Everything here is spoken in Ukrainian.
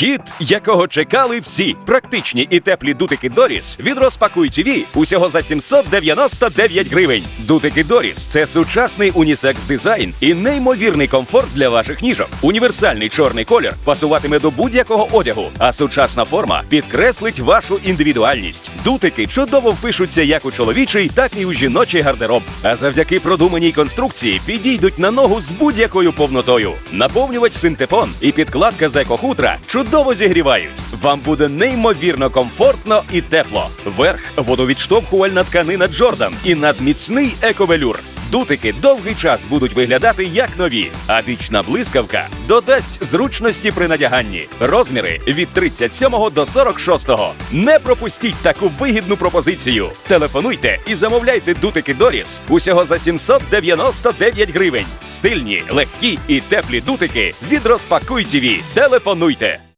Хіт, якого чекали всі. Практичні і теплі дутики Доріс від розпакуй TV усього за 799 гривень. Дутики Доріс це сучасний унісекс дизайн і неймовірний комфорт для ваших ніжок. Універсальний чорний колір пасуватиме до будь-якого одягу, а сучасна форма підкреслить вашу індивідуальність. Дутики чудово впишуться як у чоловічий, так і у жіночий гардероб. А завдяки продуманій конструкції підійдуть на ногу з будь-якою повнотою. Наповнювач синтепон і підкладка з екохутра чудово зігрівають. Вам буде неймовірно комфортно і тепло. Верх водовідштовхувальна тканина Джордан і надміцний ековелюр. Дутики довгий час будуть виглядати як нові, а вічна блискавка додасть зручності при надяганні. Розміри від 37 до 46. Не пропустіть таку вигідну пропозицію. Телефонуйте і замовляйте дутики Доріс усього за 799 гривень. Стильні, легкі і теплі дутики від розпакуй ТІВІ. Телефонуйте.